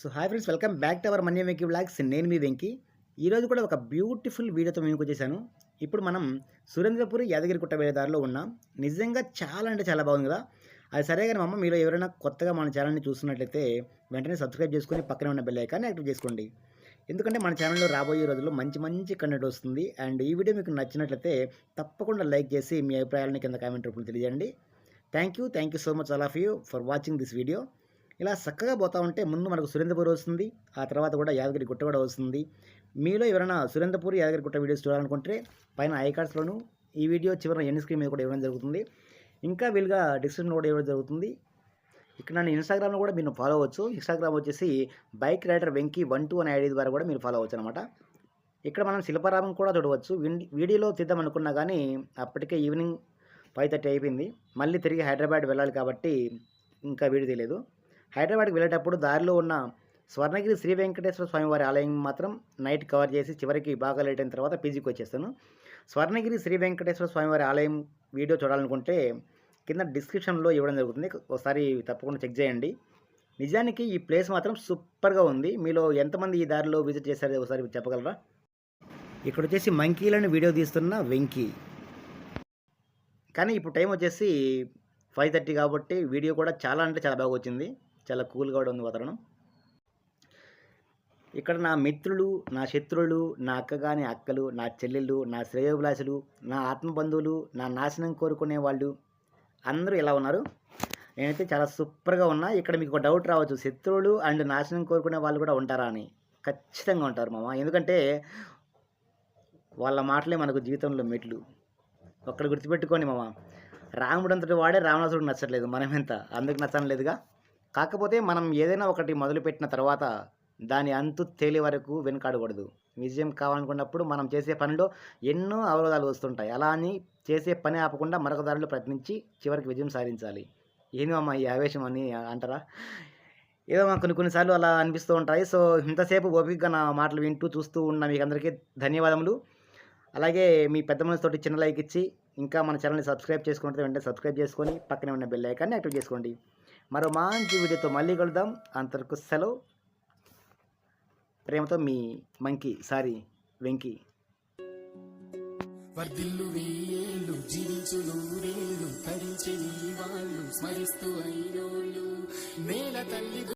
So hi friends welcome back to our Mani Venky blogs నేను మీ వెంకీ. ఈరోజు కూడా ఒక బ్యూటిఫుల్ వీడియోతో మేము వచ్చేసాను. ఇప్పుడు మనం సురేంద్రపురి యాదగిరిగుట్ట వేలేదారిలో ఉన్నాం. నిజంగా చాలా అంటే చాలా బాగుంది కదా. అది సరే కానీ అమ్మ మీరు ఎవరైనా కొత్తగా మన ఛానల్ని చూస్తున్నట్లయితే వెంటనే సబ్స్క్రైబ్ చేసుకుని పక్కనే ఉన్న బెల్ ఐకాన్ని యాక్టివ్ చేసుకోండి. ఎందుకంటే మన ఛానల్లో రాబోయే రోజుల్లో మంచి మంచి కంటెంట్ వస్తుంది. అండ్ ఈ వీడియో మీకు నచ్చినట్లయితే తప్పకుండా లైక్ చేసి మీ అభిప్రాయాలను కింద కామెంట్ రూపంలో తెలియజేయండి. Thank you thank you so much all of you for watching this video. ఇలా చక్కగా పోతా ఉంటే ముందు మనకు సురేంద్రపూర్ వస్తుంది ఆ తర్వాత కూడా యాదగిరి గుట్ట కూడా వస్తుంది. మీలో ఎవరైనా సురేంద్రపూర్ యాదగిరి గుట్ట వీడియోస్ చూడాలనుకుంటే పైన ఐ ఈ వీడియో చివరిన ఎన్ని స్క్రీన్ మీద కూడా ఇవ్వడం జరుగుతుంది. ఇంకా వీలుగా డిస్క్రిప్షన్ కూడా ఇవ్వడం జరుగుతుంది. ఇక్కడ నన్ను ఇన్స్టాగ్రామ్లో కూడా మీరు ఫాలో అవ్వచ్చు. ఇన్స్టాగ్రామ్ వచ్చేసి bike rider Venky one two అనే ఐడి ద్వారా కూడా మీరు ఫాలో అవ్వచ్చు అనమాట ఇక్కడ మనం శిల్పారామం కూడా చూడవచ్చు. వీడియోలో తీద్దాం అనుకున్నా కానీ అప్పటికే ఈవినింగ్ ఫైవ్ థర్టీ అయిపోయింది. మళ్ళీ తిరిగి హైదరాబాద్ వెళ్ళాలి కాబట్టి ఇంకా వీడియో తెలియదు. హైదరాబాద్కి వెళ్ళేటప్పుడు దారిలో ఉన్న స్వర్ణగిరి శ్రీ వెంకటేశ్వర స్వామి వారి ఆలయం మాత్రం నైట్ కవర్ చేసి చివరికి బాగా లేట్ అయిన తర్వాత పీజీకి వచ్చేస్తాను. స్వర్ణగిరి శ్రీ వెంకటేశ్వర స్వామి వారి ఆలయం వీడియో చూడాలనుకుంటే కింద డిస్క్రిప్షన్లో ఇవ్వడం జరుగుతుంది. ఒకసారి తప్పకుండా చెక్ చేయండి. నిజానికి ఈ ప్లేస్ మాత్రం సూపర్గా ఉంది. మీలో ఎంతమంది ఈ దారిలో విజిట్ చేశారో? ఒకసారి చెప్పగలరా? ఇక్కడ వచ్చేసి మంకీలను వీడియో తీస్తున్న వెంకీ. కానీ ఇప్పుడు టైం వచ్చేసి ఫైవ్ థర్టీ కాబట్టి వీడియో కూడా చాలా అంటే చాలా బాగా వచ్చింది. చాలా కూల్గా కూడా ఉంది వాతావరణం. ఇక్కడ నా మిత్రులు నా శత్రువులు నా అక్క కాని అక్కలు నా చెల్లెళ్ళు నా శ్రేయోభిలాషులు నా ఆత్మబంధువులు నా నాశనం కోరుకునే వాళ్ళు అందరూ ఎలా ఉన్నారు? నేనైతే చాలా సూపర్గా ఉన్నా. ఇక్కడ మీకు ఒక డౌట్ రావచ్చు. శత్రువులు అండ్ నాశనం కోరుకునే వాళ్ళు కూడా ఉంటారా అని. ఖచ్చితంగా ఉంటారు మామ. ఎందుకంటే వాళ్ళ మాటలే మనకు జీవితంలో మెట్లు. ఒక్కడ గుర్తుపెట్టుకోండి మామ. రాముడు అంతటి వాడే రావణాసుడు నచ్చట్లేదు. మనమెంత? అందుకు నచ్చడం లేదుగా కాకపోతే మనం ఏదైనా ఒకటి మొదలుపెట్టిన తర్వాత దాని అంతు తేలి వరకు వెనుకాడకూడదు. విజయం కావాలనుకున్నప్పుడు మనం చేసే పనిలో ఎన్నో అవరోధాలు వస్తుంటాయి. అలా అని చేసే పని ఆపకుండా మరొక దారిలో ప్రయత్నించి చివరికి విజయం సాధించాలి. ఏంది అమ్మా ఈ ఆవేశం అని అంటారా? ఏదో మాకు కొన్ని కొన్నిసార్లు అలా అనిపిస్తూ ఉంటాయి. సో ఇంతసేపు ఓపికగా నా మాటలు వింటూ చూస్తూ ఉన్న మీకు అందరికీ ధన్యవాదములు. అలాగే మీ పెద్ద మనసుతోటి చిన్న లైక్ ఇచ్చి ఇంకా మన ఛానల్ని సబ్స్క్రైబ్ చేసుకుంటే వెంటనే సబ్స్క్రైబ్ చేసుకొని పక్కనే ఉన్న బెల్ ఐకాన్ని యాక్టివ్ చేసుకోండి. మరో మంచి వీడియోతో మళ్ళీ కలుద్దాం. అంతవరకు సెలవు. ప్రేమతో మీ మంకీ సారీ వెంకీ. వర్ధిల్లు వేయేళ్ళు జీవించు నూరేళ్ళు ధరించే నీ వాళ్ళు స్మరిస్తూ అయినోళ్ళు నేల తల్లి